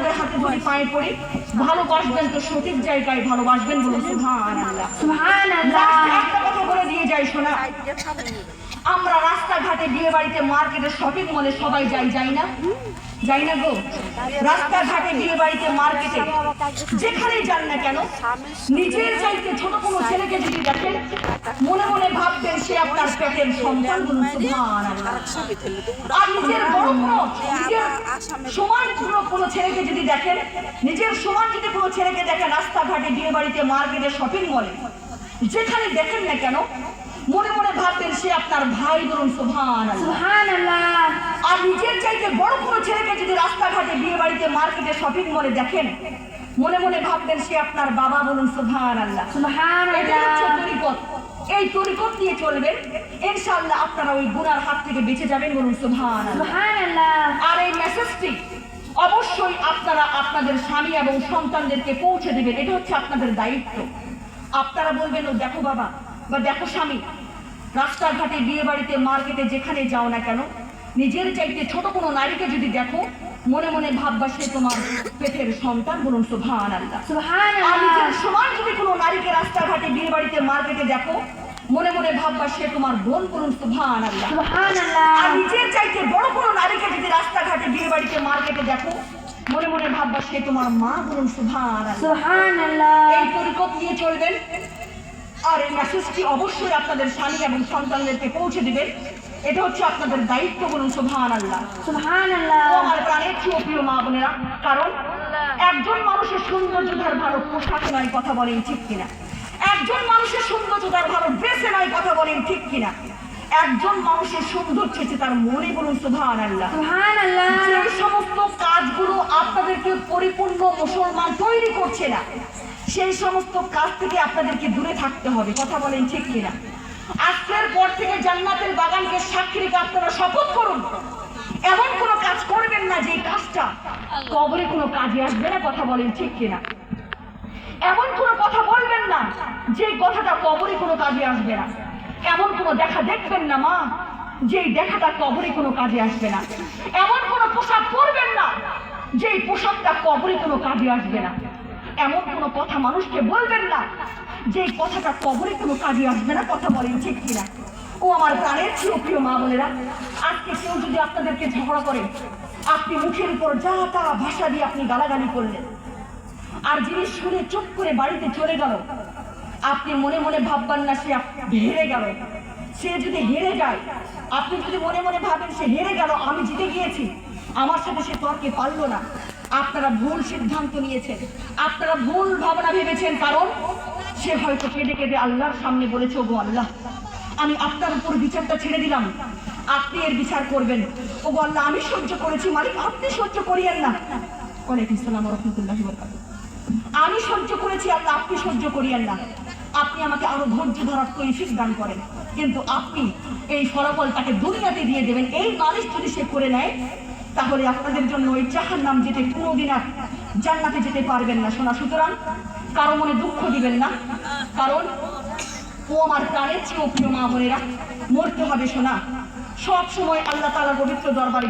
আপনাদের হাতে ধরে পায়ে পড়ি ভালোবাসবেন তো সঠিক জায়গায় ভালোবাসবেন বলুন একটা কথা বলে দিয়ে যাই শোনা। আমরা রাস্তাঘাটে বিয়ে বাড়িতে মার্কেটে শপিং মলে সবাই যাই যাই না? যাই না গো? রাস্তাঘাটে বিয়ে বাড়িতে মার্কেটে যেখানেই যান না কেন নিজের চাইতে ছোট কোনো ছেলেকে যদি দেখেন মনে মনে ভাববেন সে আপনার পেটের সন্তান আর নিজের বড় কোনো নিজের সমান কোনো ছেলেকে যদি দেখেন নিজের সমান যদি কোনো ছেলেকে দেখেন রাস্তাঘাটে বিয়ে বাড়িতে মার্কেটে শপিং মলে যেখানে দেখেন না কেন মনে মনে ভাববেন সে আপনার ভাই বলুন সুভান আর নিজের চাইতে বড় কোনো ছেলেকে যদি রাস্তাঘাটে বিয়ে বাড়িতে মার্কেটে শপিং মলে দেখেন মনে মনে ভাববেন সে আপনার বাবা বলুন সুভান আল্লাহ হচ্ছে তরিকত। এই তরিকত নিয়ে চলবেন ইনশাআল্লাহ আপনারা ওই গুনার হাত থেকে বেঁচে যাবেন বলুন সুভান সুবহানাল্লাহ। আর এই মেসেজটি অবশ্যই আপনারা আপনাদের স্বামী এবং সন্তানদেরকে পৌঁছে দেবেন। এটা হচ্ছে আপনাদের দায়িত্ব। আপনারা বলবেন ও দেখো বাবা বা দেখো স্বামী রাস্তাঘাটে বিয়ে বাড়িতে মার্কেটে যেখানে যাও না কেন নিজের চাইতে ছোট কোনো নারীকে যদি দেখো মনে মনে ভাববা সে তোমার পেটের সন্তান বলুন তো ভান আল্লাহ সমান যদি কোনো নারীকে রাস্তাঘাটে বিয়ে বাড়িতে মার্কেটে দেখো মনে মনে ভাববা সে তোমার বোন বলুন তো ভান আর নিজের চাইতে বড় কোনো নারীকে যদি রাস্তাঘাটে বিয়ে বাড়িতে মার্কেটে দেখো মনে মনে ভাববা সে তোমার মা বলুন সুভান এই পরিকট নিয়ে চলবেন আর এই মেসেজটি অবশ্যই আপনাদের স্বামী এবং সন্তানদেরকে পৌঁছে দিবেন। এটা হচ্ছে আপনাদের দায়িত্ব বলুন সুভান আল্লাহ সুবহানাল্লাহ। ও আমার প্রাণের প্রিয় প্রিয় মা বোনেরা কারণ একজন মানুষের সৌন্দর্য তার ভালো পোশাক নয় কথা বলেন ঠিক কিনা। একজন মানুষের সৌন্দর্য তার ভালো নয় কথা বলেন ঠিক কিনা? একজন মানুষের সৌন্দর্য হচ্ছে তার মনে বলুন সুভান আল্লাহ যে সমস্ত কাজগুলো আপনাদেরকে পরিপূর্ণ মুসলমান তৈরি করছে না সেই সমস্ত কাজ থেকে আপনাদেরকে দূরে থাকতে হবে কথা বলেন ঠিক কিনা? আজকের পর থেকে জান্নাতের বাগানকে সাক্ষী রেখে আপনারা শপথ করুন। এমন কোনো কাজ করবেন না যে কাজটা কবরে কোনো কাজে আসবে না কথা বলেন ঠিক কিনা? এমন কোনো যে কথাটা কবরে কোনো কাজে আসবে না। এমন কোনো দেখা দেখবেন না, মা, যেই দেখাটা কবরে কোনো কাজে আসবে না। এমন কোনো পোশাক পরবেন না, যেই পোশাকটা কবরে কোনো কাজে আসবে না। এমন কোনো কথা মানুষকে বলবেন না, যেই কথাটা কবরে কোনো কাজে আসবে না, কথা বলেন ঠিক কিনা। ও আমার প্রাণের প্রিয় প্রিয় মা বোনেরা, আজকে কেউ যদি আপনাদেরকে ঝগড়া করে, আপনি মুখের উপর যা তা ভাষা দিয়ে আপনি গালাগালি করলেন, আর জিনিস শুনে চুপ করে বাড়িতে চলে গেল আপনি মনে মনে ভাববেন না, সে হেরে গেল। সে যদি হেরে যায়, আপনি যদি মনে মনে ভাবেন সে হেরে গেল, আমি জিতে গিয়েছি, আমার সাথে সে তর্কে পারল না। আপনারা ভুল সিদ্ধান্ত নিয়েছেন। আপনারা ভুল ভাবনা ভেবেছেন, কারণ সে হয়তো কেঁদে কেঁদে আল্লাহর সামনে বলেছে, ওগো আল্লাহ, আমি আপনার উপর বিচারটা ছেড়ে দিলাম। আপনি এর বিচার করবেন। ওগো আল্লাহ, আমি সহ্য করেছি, মালিক, আপনি সহ্য করিয়েন না। ওয়ালাইকুম সালাম রহমতুল্লাহ আমি সহ্য করেছি, আল্লাহ, আপনি সহ্য করিয়েন না। আপনি আমাকে আরও ধৈর্য ধরার তৈফিক দান করেন। কিন্তু আপনি এই ফলাফল তাকে দুনিয়াতে দিয়ে দেবেন। এই মালিশ যদি সে করে নেয়, তাহলে আপনাদের জন্য ওই চাহার নাম যেতে কোনোদিন আর জান্নাতে যেতে পারবেন না। শোনা, সুতরাং কারও মনে দুঃখ দিবেন না। কারণ ও আমার প্রাণের চেয়েও প্রিয় মা বোনেরা, মরতে হবে শোনা। সব সময় আল্লাহ তালা পবিত্র দরবারে